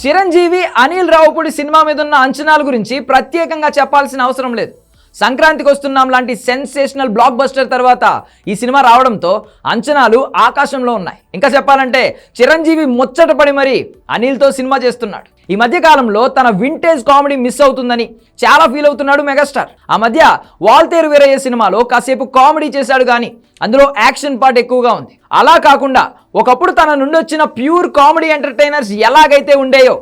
Chiranjeevi Anil Ravipudi cinema మీద ఉన్న అంచనాల గురించి ప్రత్యేకంగా చెప్పాల్సిన అవసరం లేదు. సంక్రాంతికి వస్తున్నాం లాంటి సెన్సేషనల్ బ్లాక్ బస్టర్ తర్వాత ఈ సినిమా రావడంతో అంచనాలు ఆకాశంలో ఉన్నాయి. ఇంకా చెప్పాలంటే చిరంజీవి ముచ్చటపడి మరి అనిల్తో సినిమా చేస్తున్నాడు. ఈ మధ్య కాలంలో తన వింటేజ్ కామెడీ మిస్ అవుతుందని చాలా ఫీల్ అవుతున్నాడు మెగాస్టార్. ఆ మధ్య వాల్తేరు వీరయ్య సినిమాలో కాసేపు కామెడీ చేశాడు కానీ అందులో యాక్షన్ పార్ట్ ఎక్కువగా ఉంది. అలా కాకుండా ఒకప్పుడు తన నుండి వచ్చిన ప్యూర్ కామెడీ ఎంటర్టైనర్స్ ఎలాగైతే ఉండేయో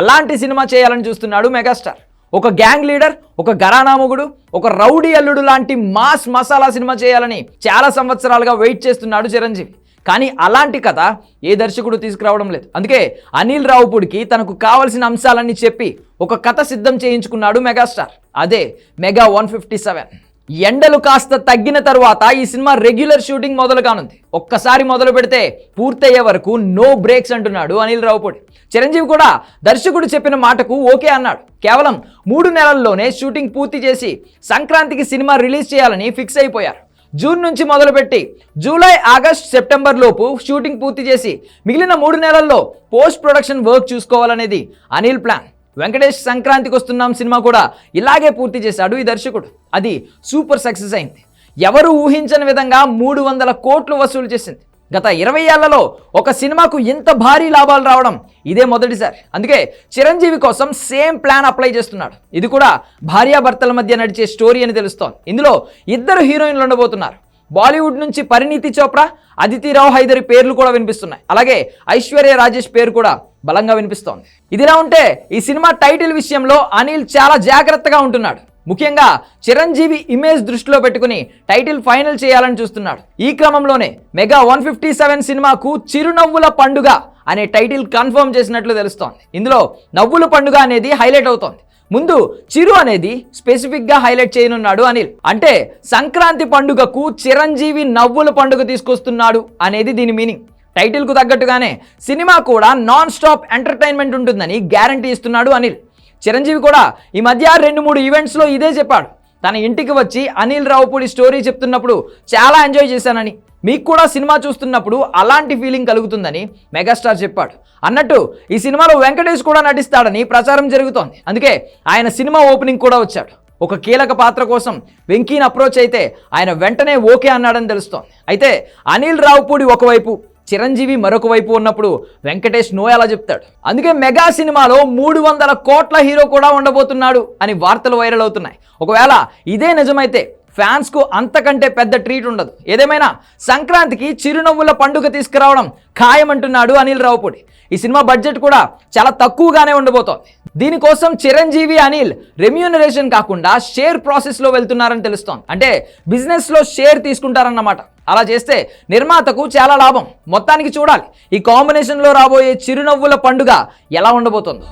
అలాంటి సినిమా చేయాలని చూస్తున్నాడు మెగాస్టార్. ఒక గ్యాంగ్ లీడర్ ఒక గరానామగుడు ఒక రౌడీ అల్లుడు లాంటి మాస్ మసాలా సినిమా చేయాలని చాలా సంవత్సరాలుగా వెయిట్ చేస్తున్నాడు చిరంజీవి. కానీ అలాంటి కథ ఏ దర్శకుడు తీసుకురావడం లేదు. అందుకే అనిల్ రావుపూడికి తనకు కావలసిన అంశాలన్నీ చెప్పి ఒక కథ సిద్ధం చేయించుకున్నాడు మెగాస్టార్. అదే మెగా వన్ ఫిఫ్టీ సెవెన్. ఎండలు కాస్త తగ్గిన తర్వాత ఈ సినిమా రెగ్యులర్ షూటింగ్ మొదలు కానుంది. ఒక్కసారి మొదలు పెడితే పూర్తయ్యే వరకు నో బ్రేక్స్ అంటున్నాడు అనిల్ రావుపూడి. చిరంజీవి కూడా దర్శకుడు చెప్పిన మాటకు ఓకే అన్నాడు. కేవలం మూడు నెలల్లోనే షూటింగ్ పూర్తి చేసి సంక్రాంతికి సినిమా రిలీజ్ చేయాలని ఫిక్స్ అయిపోయారు. జూన్ నుంచి మొదలుపెట్టి జూలై ఆగస్ట్ సెప్టెంబర్ లోపు షూటింగ్ పూర్తి చేసి మిగిలిన మూడు నెలల్లో పోస్ట్ ప్రొడక్షన్ వర్క్ చూసుకోవాలనేది అనిల్ ప్లాన్ వెంకటేష్ సంక్రాంతికి వస్తున్నాం సినిమా కూడా ఇలాగే పూర్తి చేశాడు ఈ దర్శకుడు. అది సూపర్ సక్సెస్ అయింది. ఎవరు ఊహించని విధంగా మూడు వందల కోట్లు వసూలు చేసింది. గత ఇరవై ఏళ్ళలో ఒక సినిమాకు ఇంత భారీ లాభాలు రావడం ఇదే మొదటిసారి. అందుకే చిరంజీవి కోసం సేమ్ ప్లాన్ అప్లై చేస్తున్నాడు. ఇది కూడా భార్యాభర్తల మధ్య నడిచే స్టోరీ అని తెలుస్తోంది. ఇందులో ఇద్దరు హీరోయిన్లు ఉండబోతున్నారు. బాలీవుడ్ నుంచి పరిణీతి చోప్రా అదితి రావు హైదరి పేర్లు కూడా వినిపిస్తున్నాయి. అలాగే ఐశ్వర్య రాజేష్ పేరు కూడా బలంగా వినిపిస్తోంది. ఇదిలా ఉంటే ఈ సినిమా టైటిల్ విషయంలో అనిల్ చాలా జాగ్రత్తగా ఉంటున్నాడు. ముఖ్యంగా చిరంజీవి ఇమేజ్ దృష్టిలో పెట్టుకుని టైటిల్ ఫైనల్ చేయాలని చూస్తున్నాడు. ఈ క్రమంలోనే మెగా వన్ ఫిఫ్టీ సెవెన్ సినిమాకు చిరునవ్వుల పండుగ అనే టైటిల్ కన్ఫర్మ్ చేసినట్లు తెలుస్తోంది. ఇందులో నవ్వుల పండుగ అనేది హైలైట్ అవుతోంది. ముందు చిరు అనేది స్పెసిఫిక్గా హైలైట్ చేయనున్నాడు అనిల్. అంటే సంక్రాంతి పండుగకు చిరంజీవి నవ్వుల పండుగ తీసుకొస్తున్నాడు అనేది దీని మీనింగ్ టైటిల్కు తగ్గట్టుగానే సినిమా కూడా నాన్ స్టాప్ ఎంటర్టైన్మెంట్ ఉంటుందని గ్యారంటీ ఇస్తున్నాడు అనిల్. చిరంజీవి కూడా ఈ మధ్య రెండు మూడు ఈవెంట్స్లో ఇదే చెప్పాడు. తన ఇంటికి వచ్చి అనిల్ రావుపూడి స్టోరీ చెప్తున్నప్పుడు చాలా ఎంజాయ్ చేశానని. మీకు కూడా సినిమా చూస్తున్నప్పుడు అలాంటి ఫీలింగ్ కలుగుతుందని మెగాస్టార్ చెప్పాడు. అన్నట్టు ఈ సినిమాలో వెంకటేష్ కూడా నటిస్తాడని ప్రచారం జరుగుతోంది. అందుకే ఆయన సినిమా ఓపెనింగ్ కూడా వచ్చాడు. ఒక కీలక పాత్ర కోసం వెంకీని అప్రోచ్ అయితే ఆయన వెంటనే ఓకే అన్నాడని తెలుస్తోంది. అయితే అనిల్ రావుపూడి ఒకవైపు చిరంజీవి మరొక వైపు ఉన్నప్పుడు వెంకటేష్ నో ఎలా చెప్తాడు. అందుకే మెగా సినిమాలో మూడు వందల కోట్ల హీరో కూడా ఉండబోతున్నాడు అని వార్తలు వైరల్ అవుతున్నాయి. ఒకవేళ ఇదే నిజమైతే ఫ్యాన్స్కు అంతకంటే పెద్ద ట్రీట్ ఉండదు. ఏదేమైనా సంక్రాంతికి చిరునవ్వుల పండుగ తీసుకురావడం ఖాయమంటున్నాడు అనిల్ రావుపూడి. ఈ సినిమా బడ్జెట్ కూడా చాలా తక్కువగానే ఉండబోతోంది. దీనికోసం చిరంజీవి అనిల్ రెమ్యూనరేషన్ కాకుండా షేర్ ప్రాసెస్లో వెళ్తున్నారని తెలుస్తోంది. అంటే బిజినెస్లో షేర్ తీసుకుంటారన్నమాట. అలా చేస్తే నిర్మాతకు చాలా లాభం. మొత్తానికి చూడాలి. ఈ కాంబినేషన్లో రాబోయే చిరునవ్వుల పండుగ ఎలా ఉండబోతుందో.